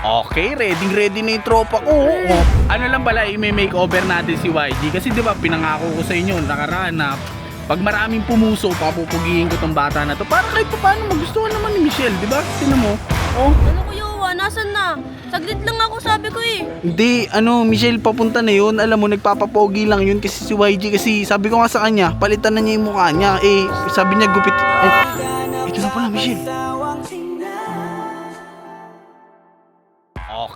Okay, ready ready na yung tropa ko. Oh. Ano lang pala, i-makeover natin si YG. Kasi di ba pinangako ko sa inyo nakaraan na pag maraming pumuso, papupugihin ko tong bata na to. Para kahit pa paano magustuhan naman ni Michelle, di ba? Tingnan mo. Oh. Ano ko Yowa? Nasaan na? Saglit lang ako sabi ko eh. Hindi, ano, Michelle, papunta na yun. Alam mo, nagpapapogi lang yun kasi si YG. Kasi sabi ko nga sa kanya, palitan na niya yung mukha niya. Eh, sabi niya gupit. Eh, ito na pala, Michelle.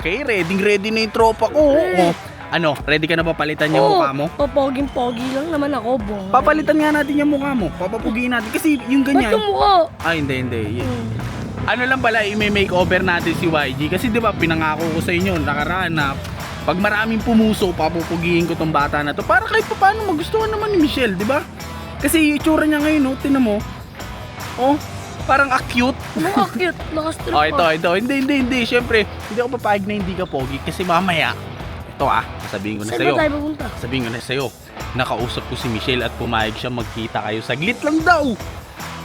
Okay, ready ready na yung tropa ko. Oh. Ano, ready ka na ba palitan yung mukha mo? papoging-pogi lang naman ako, bong. Papalitan nga natin yung mukha mo. Papapugiin natin. Kasi yung Ba't ganyan. yung mukha? Ay, hindi, hindi. Ano lang pala, i-makeover natin si YG. Kasi di ba pinangako ko sa inyo nakaraan na pag maraming pumuso, papupugihin ko tong bata na to. Para kahit pa paano magustuhan naman ni Michelle, di ba? Kasi yung itsura niya ngayon, oh, tinan mo. Oh, parang acute. Mukha cute. Nakastrip Oh, ito, ito. Hindi, hindi, hindi. Siyempre, hindi ako papayag na hindi ka pogi. Kasi mamaya, ito ah, sabihin ko na Saan sa'yo. ba tayo pupunta? Sabihin ko na sa'yo, nakausap ko si Michelle at pumayag siya magkita kayo. Saglit lang daw.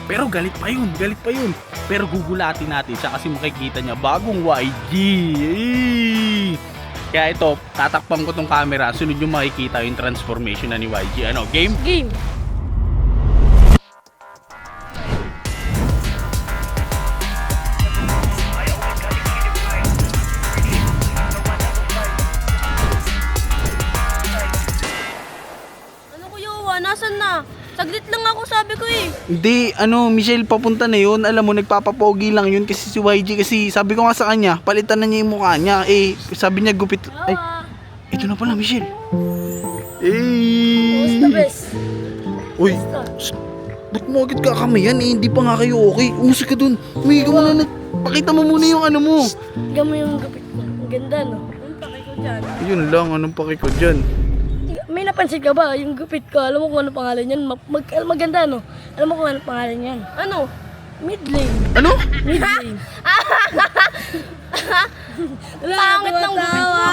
Pero galit pa yun, galit pa yun. Pero gugulatin natin siya kasi makikita niya bagong YG. Eh. Kaya ito, tatakpan ko tong camera, sunod yung makikita yung transformation na ni YG. Ano, game? Game. Nasaan na? Saglit lang ako sabi ko eh. Hindi, ano, Michelle, papunta na yun. Alam mo, nagpapapogi lang yun kasi si YG. Kasi sabi ko nga sa kanya, palitan na niya yung mukha niya. Eh, sabi niya gupit. Ay, Yowa. ito na pala, Michelle. Eh. best? Uy, Ba't mo agad kakamayan eh? Hindi pa nga kayo okay. Umusik ka dun. Umihi ka muna. Nag... Pakita mo muna yung ano mo. Tingnan mo yung gupit ko. Ang ganda no? Ang pake ko dyan. Yun lang. Anong paki ko dyan? May napansin ka ba? Yung gupit ko, alam mo kung ano pangalan yan? Mag, mag- maganda no? Alam mo kung ano pangalan yan? Ano? Mid-lane. Ano? Mid-lane. Pangit ng mo.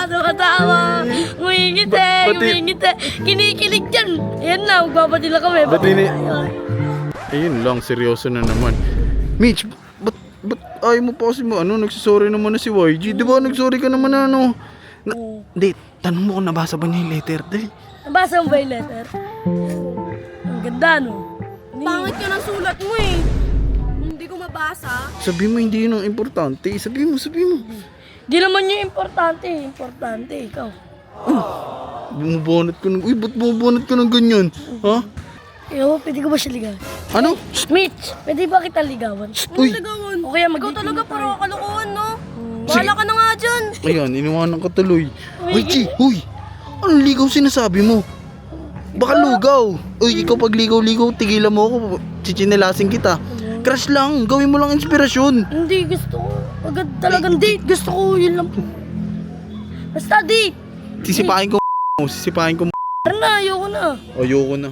Tumatawa. Umingit eh. Ba't- ba't di- Umingit eh. Kinikilig dyan. Ayan na, magbabati lang kami. Ba't ini- Ayun lang. Seryoso na naman. Mitch, ba't, ba't ayaw mo pa kasi mo, ano, nagsasorry naman na si YG. Di ba nagsorry ka naman na ano? Na, di, tanong mo kung nabasa ba niya yung letter. Dali. Nabasa mo ba yung letter? Ang ganda no? Pangit ka ng sulat mo eh. Hindi ko mabasa. Sabi mo hindi yun ang importante. Sabi mo, sabi mo. Di naman yung importante. Importante, ikaw. Bumubunot ko ng... Uy, ba't bumubunot ka ng ganyan? Ha? Yo, pwede ko ba siya ligawan? Ano? Mitch, pwede ba kita ligawan? Uy. ligawan? O kaya mag Ikaw talaga puro kalokohan, Bahala ka na nga dyan. Ayan, iniwanan ka tuloy. Uy, Chi, huy! Anong ligaw sinasabi mo? Baka lugaw. Uy, ikaw pag ligaw-ligaw, tigilan mo ako. Chichinelasin kita. Crush lang, gawin mo lang inspirasyon. Hindi, gusto ko. Agad talagang date. Gusto ko, yun lang. Basta date. Sisipahin ko mo, sisipahin ko Tara na, ayoko na. Ayoko na.